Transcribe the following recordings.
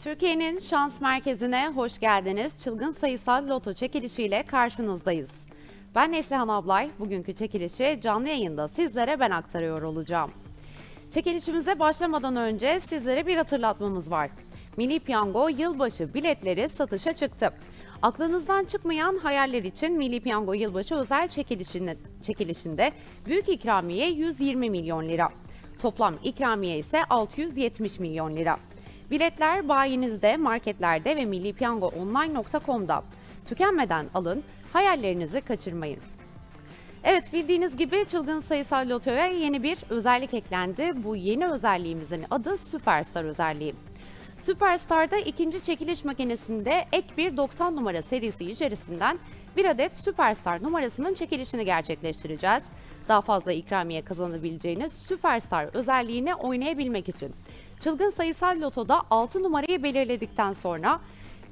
Türkiye'nin şans merkezine hoş geldiniz. Çılgın sayısal loto çekilişiyle karşınızdayız. Ben Neslihan Ablay. Bugünkü çekilişi canlı yayında sizlere ben aktarıyor olacağım. Çekilişimize başlamadan önce sizlere bir hatırlatmamız var. Milli Piyango yılbaşı biletleri satışa çıktı. Aklınızdan çıkmayan hayaller için Milli Piyango yılbaşı özel çekilişinde, çekilişinde büyük ikramiye 120 milyon lira. Toplam ikramiye ise 670 milyon lira. Biletler bayinizde, marketlerde ve millipiyangoonline.com'da. Tükenmeden alın, hayallerinizi kaçırmayın. Evet bildiğiniz gibi çılgın sayısal lotoya yeni bir özellik eklendi. Bu yeni özelliğimizin adı Süperstar özelliği. Süperstar'da ikinci çekiliş makinesinde ek bir 90 numara serisi içerisinden bir adet Süperstar numarasının çekilişini gerçekleştireceğiz. Daha fazla ikramiye kazanabileceğiniz Süperstar özelliğini oynayabilmek için. Çılgın sayısal lotoda 6 numarayı belirledikten sonra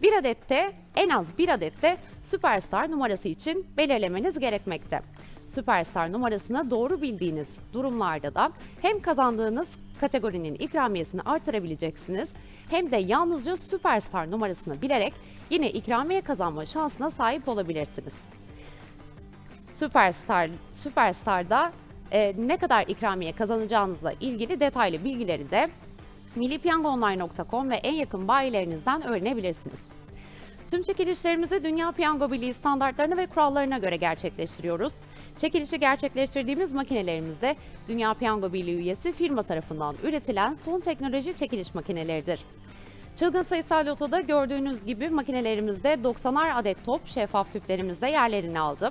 bir adette en az bir adette Süperstar numarası için belirlemeniz gerekmekte. Süperstar numarasını doğru bildiğiniz durumlarda da hem kazandığınız kategorinin ikramiyesini artırabileceksiniz hem de yalnızca Süperstar numarasını bilerek yine ikramiye kazanma şansına sahip olabilirsiniz. Süperstar Süperstar'da e, ne kadar ikramiye kazanacağınızla ilgili detaylı bilgileri de millipiyangoonline.com ve en yakın bayilerinizden öğrenebilirsiniz. Tüm çekilişlerimizi Dünya Piyango Birliği standartlarına ve kurallarına göre gerçekleştiriyoruz. Çekilişi gerçekleştirdiğimiz makinelerimizde Dünya Piyango Birliği üyesi firma tarafından üretilen son teknoloji çekiliş makineleridir. Çılgın sayısal lotoda gördüğünüz gibi makinelerimizde 90'ar adet top şeffaf tüplerimizde yerlerini aldı.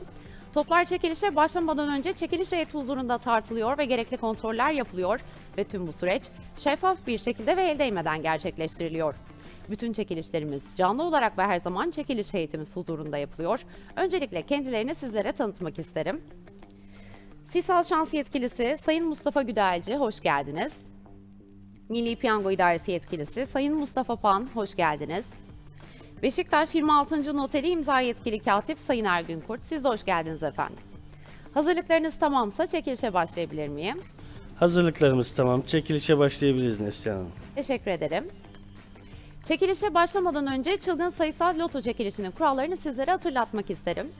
Toplar çekilişe başlamadan önce çekiliş heyeti huzurunda tartılıyor ve gerekli kontroller yapılıyor ve tüm bu süreç şeffaf bir şekilde ve el değmeden gerçekleştiriliyor. Bütün çekilişlerimiz canlı olarak ve her zaman çekiliş heyetimiz huzurunda yapılıyor. Öncelikle kendilerini sizlere tanıtmak isterim. Sisal Şans Yetkilisi Sayın Mustafa Güdelci, hoş geldiniz. Milli Piyango İdaresi Yetkilisi Sayın Mustafa Pan, hoş geldiniz. Beşiktaş 26. Noteri imza yetkili katip Sayın Ergün Kurt, siz de hoş geldiniz efendim. Hazırlıklarınız tamamsa çekilişe başlayabilir miyim? Hazırlıklarımız tamam. Çekilişe başlayabiliriz Neslihan Hanım. Teşekkür ederim. Çekilişe başlamadan önce çılgın sayısal loto çekilişinin kurallarını sizlere hatırlatmak isterim.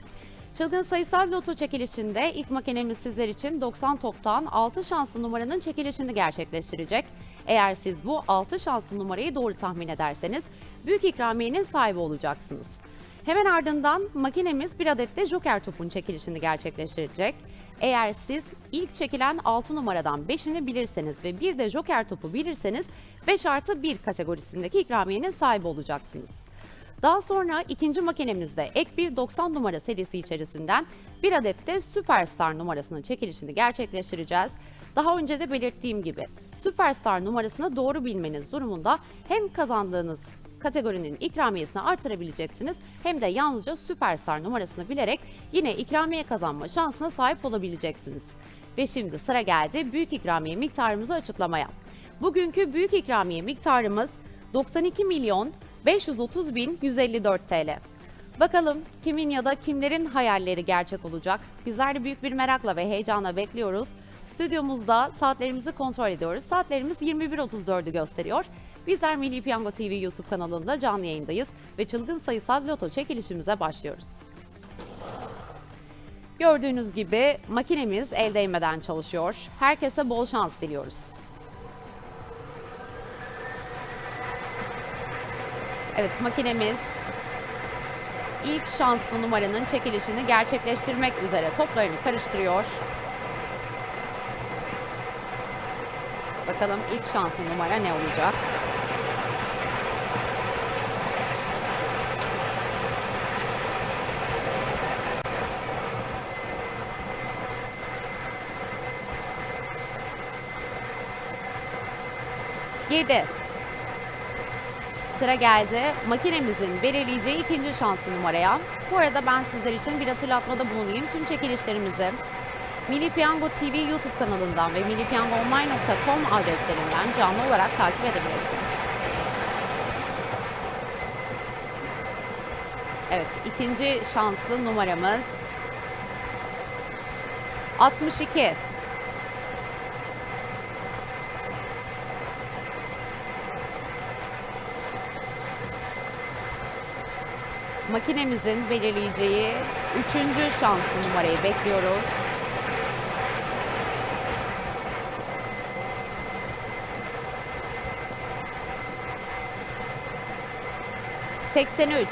Çılgın sayısal loto çekilişinde ilk makinemiz sizler için 90 toptan 6 şanslı numaranın çekilişini gerçekleştirecek. Eğer siz bu 6 şanslı numarayı doğru tahmin ederseniz büyük ikramiyenin sahibi olacaksınız. Hemen ardından makinemiz bir adet de joker topun çekilişini gerçekleştirecek. Eğer siz ilk çekilen 6 numaradan 5'ini bilirseniz ve bir de joker topu bilirseniz 5 artı 1 kategorisindeki ikramiyenin sahibi olacaksınız. Daha sonra ikinci makinemizde ek bir 90 numara serisi içerisinden bir adet de Süperstar numarasının çekilişini gerçekleştireceğiz. Daha önce de belirttiğim gibi Süperstar numarasını doğru bilmeniz durumunda hem kazandığınız kategorinin ikramiyesini artırabileceksiniz hem de yalnızca Süperstar numarasını bilerek yine ikramiye kazanma şansına sahip olabileceksiniz. Ve şimdi sıra geldi büyük ikramiye miktarımızı açıklamaya. Bugünkü büyük ikramiye miktarımız 92 milyon 530 bin 154 TL. Bakalım kimin ya da kimlerin hayalleri gerçek olacak? Bizler de büyük bir merakla ve heyecanla bekliyoruz. Stüdyomuzda saatlerimizi kontrol ediyoruz. Saatlerimiz 21.34'ü gösteriyor. Bizler Milli Piyango TV YouTube kanalında canlı yayındayız ve çılgın sayısal loto çekilişimize başlıyoruz. Gördüğünüz gibi makinemiz el değmeden çalışıyor. Herkese bol şans diliyoruz. Evet makinemiz ilk şanslı numaranın çekilişini gerçekleştirmek üzere toplarını karıştırıyor. Bakalım ilk şanslı numara ne olacak? 7. Sıra geldi makinemizin belirleyeceği ikinci şanslı numaraya. Bu arada ben sizler için bir hatırlatmada bulunayım. Tüm çekilişlerimizi Milli Piyango TV YouTube kanalından ve millipiyangoonline.com adreslerinden canlı olarak takip edebilirsiniz. Evet, ikinci şanslı numaramız 62. Makinemizin belirleyeceği üçüncü şanslı numarayı bekliyoruz. Seksen üç.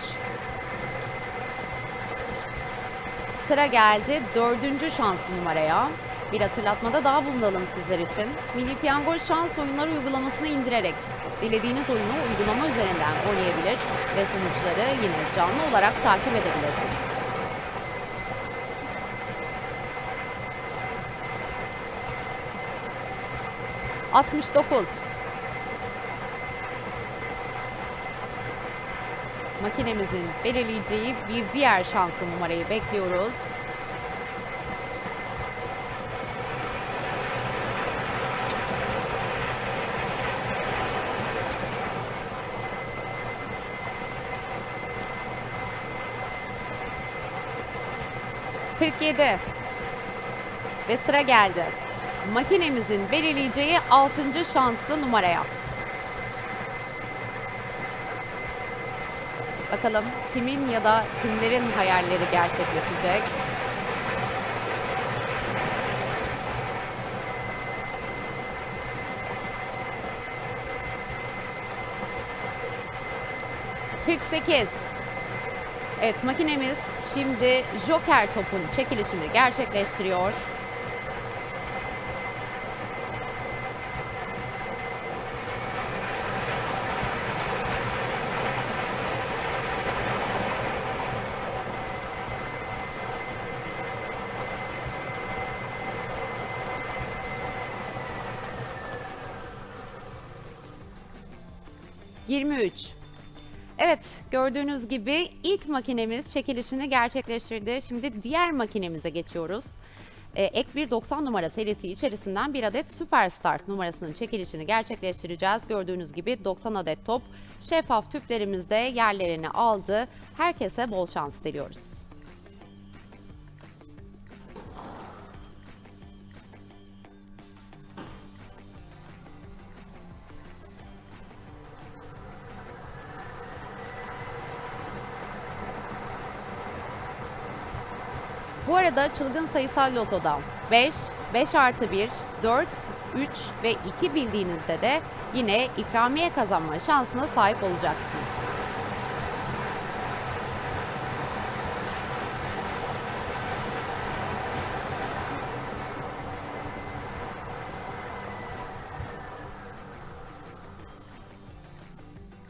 Sıra geldi dördüncü şanslı numaraya. Bir hatırlatmada daha bulunalım sizler için. Milli Piyango şans oyunları uygulamasını indirerek dilediğiniz oyunu uygulama üzerinden oynayabilir ve sonuçları yine canlı olarak takip edebilirsiniz. Altmış dokuz. Makinemizin belirleyeceği bir diğer şanslı numarayı bekliyoruz. Kırk yedi. Ve sıra geldi. Makinemizin belirleyeceği altıncı şanslı numaraya. Bakalım kimin ya da kimlerin hayalleri gerçekleşecek? ...48. Evet makinemiz şimdi Joker topun çekilişini gerçekleştiriyor. ...23. Evet, gördüğünüz gibi ilk makinemiz çekilişini gerçekleştirdi. Şimdi diğer makinemize geçiyoruz. Ee, ek bir 90 numara serisi içerisinden bir adet Superstar numarasının çekilişini gerçekleştireceğiz. Gördüğünüz gibi 90 adet top şeffaf tüplerimizde yerlerini aldı. Herkese bol şans diliyoruz. Bu arada çılgın sayısal lotoda 5, 5 artı 1, 4, 3 ve 2 bildiğinizde de yine ikramiye kazanma şansına sahip olacaksınız.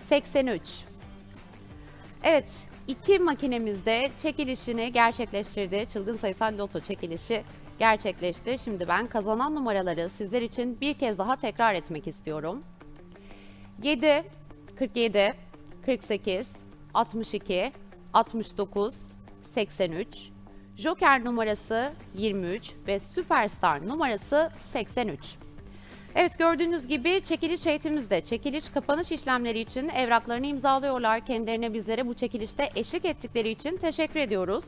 Seksen üç. Evet, iki makinemizde çekilişini gerçekleştirdi. Çılgın sayısal loto çekilişi gerçekleşti. Şimdi ben kazanan numaraları sizler için bir kez daha tekrar etmek istiyorum. 7, 47, 48, 62, 69, 83, Joker numarası 23 ve Süperstar numarası 83. Evet gördüğünüz gibi çekiliş eğitimimizde çekiliş kapanış işlemleri için evraklarını imzalıyorlar. Kendilerine bizlere bu çekilişte eşlik ettikleri için teşekkür ediyoruz.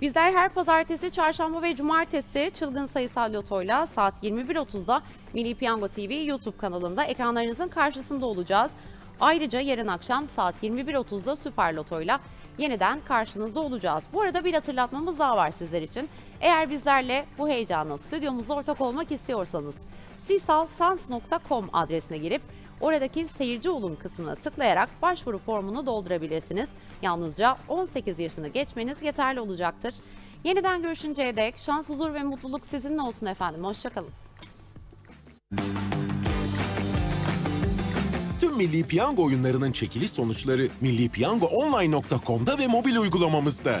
Bizler her pazartesi, çarşamba ve cumartesi çılgın sayısal lotoyla saat 21.30'da Milli Piyango TV YouTube kanalında ekranlarınızın karşısında olacağız. Ayrıca yarın akşam saat 21.30'da Süper Loto'yla yeniden karşınızda olacağız. Bu arada bir hatırlatmamız daha var sizler için. Eğer bizlerle bu heyecana stüdyomuzda ortak olmak istiyorsanız sisalsans.com adresine girip oradaki seyirci olun kısmına tıklayarak başvuru formunu doldurabilirsiniz. Yalnızca 18 yaşını geçmeniz yeterli olacaktır. Yeniden görüşünceye dek şans, huzur ve mutluluk sizinle olsun efendim. Hoşçakalın. Tüm Milli Piyango oyunlarının çekiliş sonuçları millipiyangoonline.com'da ve mobil uygulamamızda.